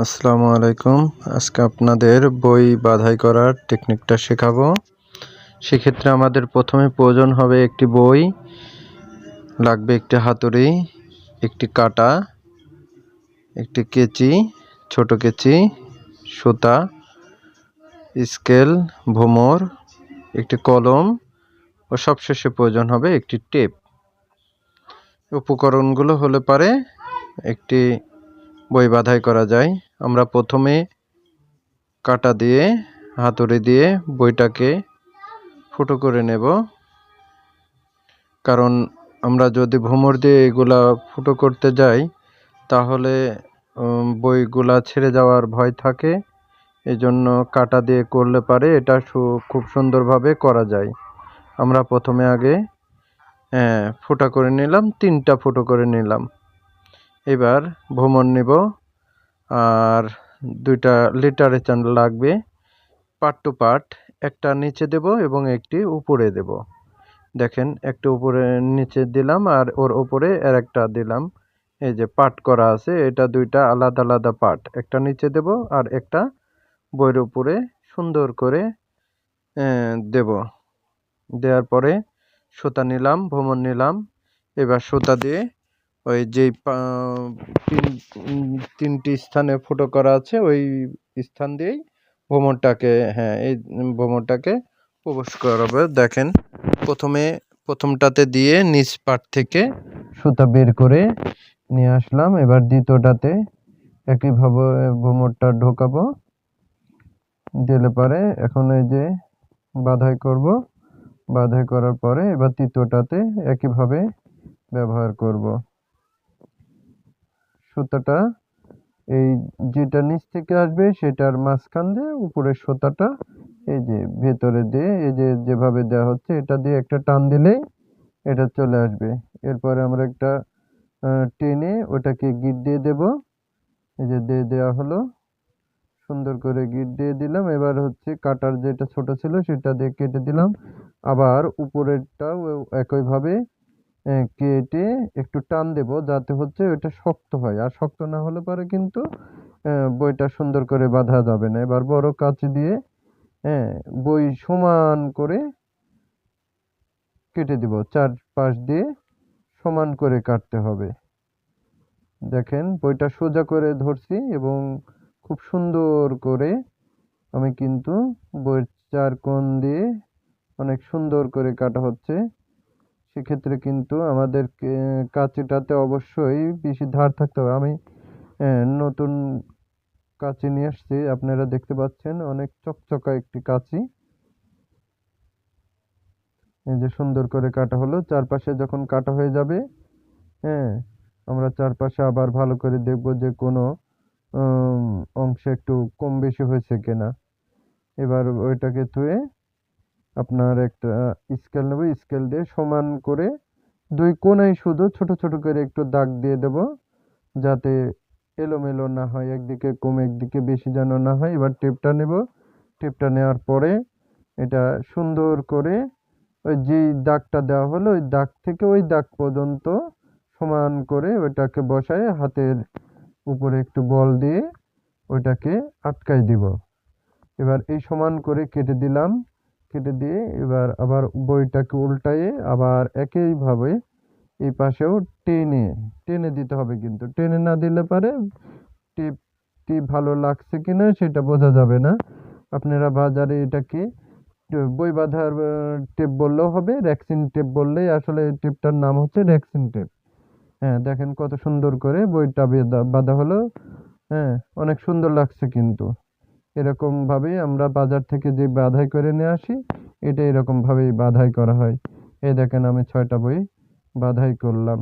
আসসালামু আলাইকুম। আজকে আপনাদের বই বাধাই করার টেকনিকটা শেখাবো। সেক্ষেত্রে আমাদের প্রথমে প্রয়োজন হবে একটি বই, লাগবে একটি হাতুড়ি, একটি কাটা, একটি কেচি, ছোট কেচি, সুতা, স্কেল, ভোমর, একটি কলম ও সবশেষে প্রয়োজন হবে একটি টেপ। উপকরণগুলো হলে পারে একটি বই বাধাই করা যায়। আমরা প্রথমে কাটা দিয়ে, হাতুড়ি দিয়ে বইটাকে ফুটো করে নেব। কারণ আমরা যদি ভোমর দিয়ে এগুলা ফুটো করতে যাই, তাহলে বইগুলা ছেড়ে যাওয়ার ভয় থাকে। এই জন্য কাটা দিয়ে করলে পারে এটা খুব সুন্দরভাবে করা যায়। আমরা প্রথমে আগে ফুটা করে নিলাম, তিনটা ফুটো করে নিলাম। এবার ভ্রমণ নেব। আর দুইটা লিটারে চান লাগবে। পার্ট টু পার্ট একটা নিচে দেব এবং একটি উপরে দেব। দেখেন, একটা উপরে নিচে দিলাম আর ওর উপরে আর একটা দিলাম। এই যে পার্ট করা আছে, এটা দুইটা আলাদা আলাদা পার্ট একটা নিচে দেব আর একটা বইয়ের উপরে সুন্দর করে দেব। দেওয়ার পরে সুতা নিলাম, ভ্রমণ নিলাম। এবার সুতা দিয়ে ওই যেই তিন তিনটি স্থানে ফুটো করা আছে, ওই স্থান দিয়েই ভ্রমণটাকে হ্যাঁ এই ভ্রমণটাকে প্রবেশ করাবে। দেখেন, প্রথমে, প্রথমটাতে দিয়ে নিচ পাট থেকে সুতা বের করে নিয়ে আসলাম। এবার দ্বিতীয়টাতে একইভাবে ভ্রমণটা ঢোকাবো। দিলে পারে এখন এই যে বাধাই করব, বাধাই করার পরে এবার তৃতীয়টাতে একইভাবে ব্যবহার করব। সুতাটা, এই যেটা নিচ থেকে আসবে সেটার মাঝখান দিয়ে উপরের সুতাটা, এই যে ভেতরে দিয়ে, এই যে যেভাবে দেওয়া হচ্ছে, এটা দিয়ে একটা টান দিলেই এটা চলে আসবে। এরপরে আমরা একটা টেনে ওটাকে গিট দিয়ে দেব। এই যে দিয়ে দেওয়া হলো। সুন্দর করে গিট দিয়ে দিলাম। এবার হচ্ছে কাটার যেটা ছোট ছিল সেটা দিয়ে কেটে দিলাম। আবার উপরেরটাও একইভাবে কেটে একটু টান দেব যাতে হচ্ছে ওটা শক্ত হয়। আর শক্ত না হলে পরে কিন্তু বইটা সুন্দর করে বাঁধা যাবে না। এবার বড় কাঁচি দিয়ে হ্যাঁ বই সমান করে কেটে দিব। চার পাশ দিয়ে সমান করে কাটতে হবে। দেখেন, বইটা সোজা করে ধরছি এবং খুব সুন্দর করে আমি কিন্তু বইয়ের চার কোণ দিয়ে অনেক সুন্দর করে কাটা হচ্ছে। সেক্ষেত্রে কিন্তু আমাদের কাঁচিটাতে অবশ্যই বেশি ধার থাকতে হবে। আমি নতুন কাঁচি নিয়ে আসছি, আপনারা দেখতে পাচ্ছেন অনেক চকচকা একটি কাঁচি। এই যে সুন্দর করে কাটা হলো, চারপাশে যখন কাটা হয়ে যাবে হ্যাঁ আমরা চারপাশে আবার ভালো করে দেখব যে কোনো অংশে একটু কম বেশি হয়েছে কিনা। এবার ওইটাকে ধুয়ে আপনার একটা স্কেল নেব স্কেল দিয়ে সমান করে দুই কোণায় শুধু ছোট ছোট করে একটু দাগ দিয়ে দেব, যাতে এলোমেলো না হয়, একদিকে কম, একদিকে বেশি যেন না হয়। এবার টেপটা নেব। টেপটা নেওয়ার পরে এটা সুন্দর করে ওই যেই দাগটা দেওয়া হলো, ওই দাগ থেকে ওই দাগ পর্যন্ত সমান করে ওইটাকে বসায় হাতের উপরে একটু বল দিয়ে ওইটাকে আটকাই দিব। এবার এই সমান করে কেটে দিলাম। কেটে দিয়ে এবার আবার বইটাকে উল্টায়ে আবার একইভাবে এই পাশেও টেনে টেনে দিতে হবে কিন্তু। টেনে না দিলে পারে টেপটি ভালো লাগছে কিনা সেটা বোঝা যাবে না। আপনারা বাজারে এটাকে বই বাঁধার টেপ বললেও হবে র্যাক্সিন টেপ বললেই আসলে এই টেপটার নাম হচ্ছে র্যাক্সিন টেপ। হ্যাঁ দেখেন কত সুন্দর করে বইটা বাঁধা হলো। হ্যাঁ অনেক সুন্দর লাগছে কিন্তু। এরকম ভাবেই আমরা বাজার থেকে যে বাধাই করে নিয়ে আসি, এটা এরকমভাবেই বাধাই করা হয়। এই দেখেন আমি ছয়টা বই বাধাই করলাম।